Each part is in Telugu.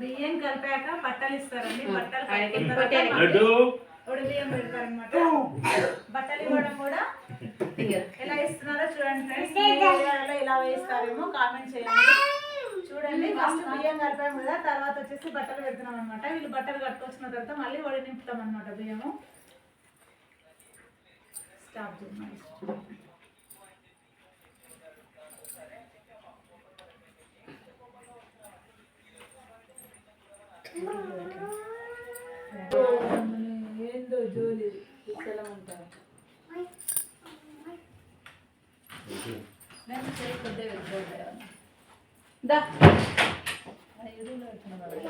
బియ్యం కలిపాక బట్టలు ఇస్తారండి. బట్టలు కలిపిన తర్వాత ఉడి బియ్యం పెడతారనమాట బట్టలు ఇవ్వడం కూడా ఎలా ఇస్తున్నారో చూడండి ఫ్రెండ్స్. ఏరియాలో ఇలా వేస్తారేమో కామెంట్ చేయండి. చూడండి ఫస్ట్ బియ్యం కలిపాం కదా తర్వాత వచ్చేసి బట్టలు పెడుతున్నాం అనమాట వీళ్ళు బట్టలు కట్టుకొచ్చిన తర్వాత మళ్ళీ వడి నింపుతాం అనమాట బియ్యము స్టాప్ చేయండి ఏందో జోలి ఉంటారు నేను చేయి కొద్దిగా పెట్టుకోలేదు. దా. అది ఎదురులో పెట్టిన వాడు.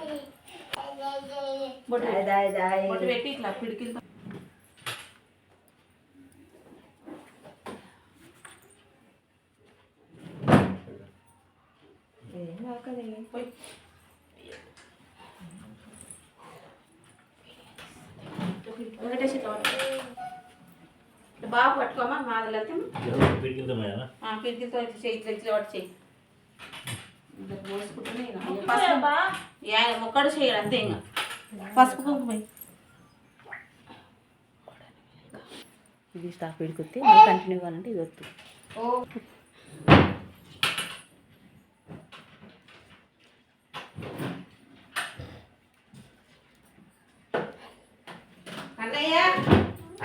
బొట్టు పెట్టి ఇట్లా పిడికిలతో పోయి. వెంకటేష్ ఇట్లా బాగా పట్టుకోమా? మాదలు అయితే పెట్టుకుంటామా పిడికిలతో చేయి ఇట్లా ఇట్లా పట్టు చేయి ఇట్లా పోసుకుంటూనే ఇక. ఉప్పు పసుపు అబ్బా. యా ముక్కడు చేయడు అంతే ఇంకా. పసుపు కుంకుమ. ఇది స్టాప్ పెడుకుతే కంటిన్యూ కావాలంటే ఇది వద్దు. ఓ.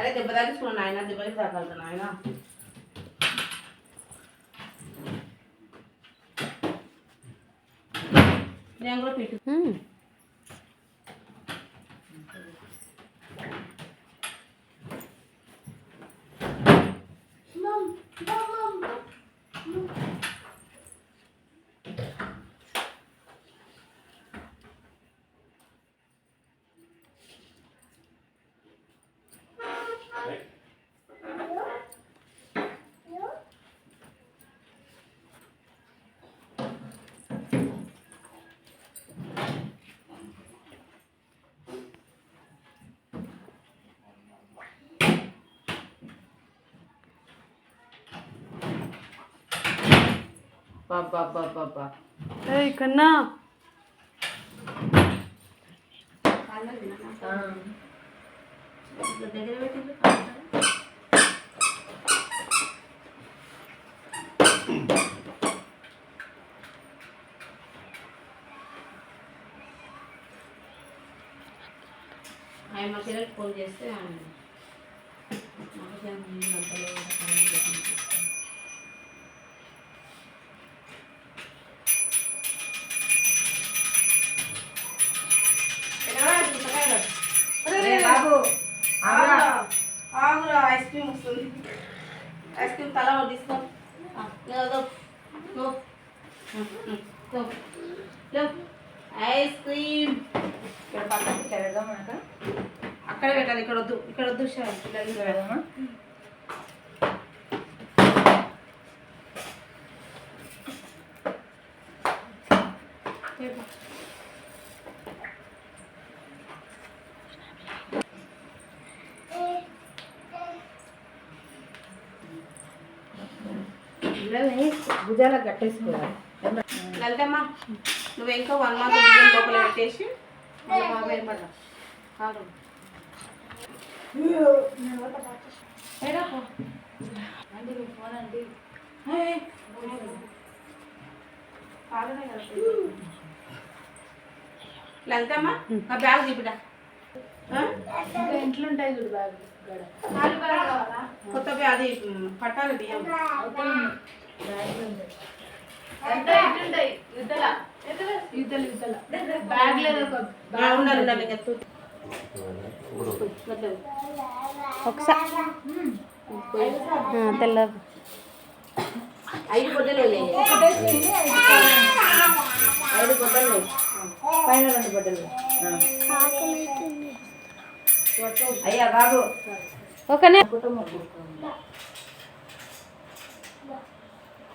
అరే దెబ్బ తగ్గించుకున్నాను ఆయన దెబ్బకి తగ్గలుగుతాను ఆయన నేను కూడా పెట్టు మ్మ్. బాబా బాబా బాబా ఏయ్ కన్నా దగ్గర పెట్టి ఆయన మా పిల్లలకి ఫోన్ చేస్తే ఆయన మాకు ఉమ్, ఉమ్, నువ్వు. లేవు. ఐస్ క్రీమ్ ఇక్కడ పక్కన ఇక్కడ పెడదాం అక్కడ అక్కడే పెట్టాలి ఇక్కడ వద్దు ఇక్కడ వద్దు షా- ఇక్కడ ఇక్కడ పెడదామా భుజాలకు కట్టేసుకోవాలి లలితమ్మ నువ్వు ఇంకా వన్ మంత్ బియ్యం లోపల పెట్టేసి మళ్ళీ బాగా ఏమన్నా కాదు. లలితమ్మ నా బ్యాగ్ చూపిడా చూడు బ్యాగ్ కొత్త బ్యాగ్ అది ఉమ్, పట్టాలి బియ్యం. ఒకసారి తెల్ల ఐదు లేవు. ఐదు లేవు. పైన రెండు పొద్దులు అయ్యా బాబు. ఓకేనే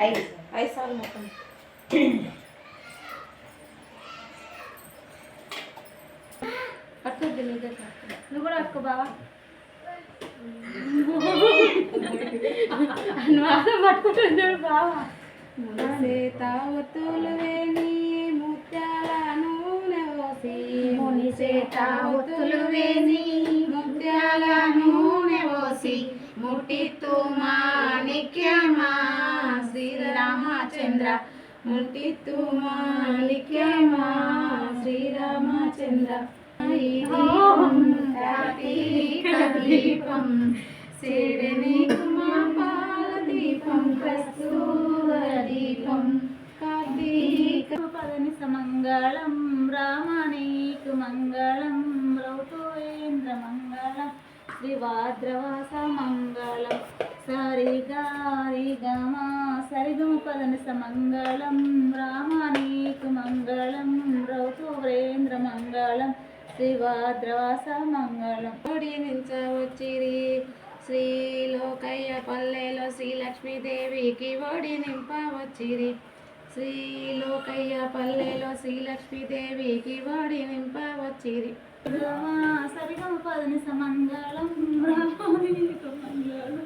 ఐదు. ఐదు సార్లు మొత్తం. పట్టుకోద్దు నీ దగ్గర నువ్వు కూడా అక్క బావా. పట్టుకుంటుంది బావా. తావతులు వేణి ముత్యాల నూనె పోసి మునిసేత ఒత్తులు వేసి ముత్యాల నూనె పోసి ముట్టిత్తు మాణిక్యమా శ్రీరామచంద్ర ముట్టిత్తు మాణిక్యమా శ్రీరామచంద్ర ఈ దీపం కార్తీక దీపం సిరిని కుమాపాల దీపం కస్తూర దీపం కార్తీక పదని సమంగళం రామణీకు మంగళం మంగళం. శ్రీవాద్రవాస మంగళం సరిగారి గమ సరిగమ పదని సమంగళం రామానీకు మంగళం రౌతోరేంద్ర మంగళం శ్రీవాద్రవాస మంగళం గుడి నించవచ్చిరి శ్రీ లోకయ్య పల్లెలో శ్రీ లక్ష్మీదేవికి ఒడి నింపవచ్చిరి శ్రీలోకయ్య శ్రీ లోకయ్య పల్లెలో శ్రీ వాడి నింప వచ్చిరి. సరిగమ పదని సమంగళం మంగళం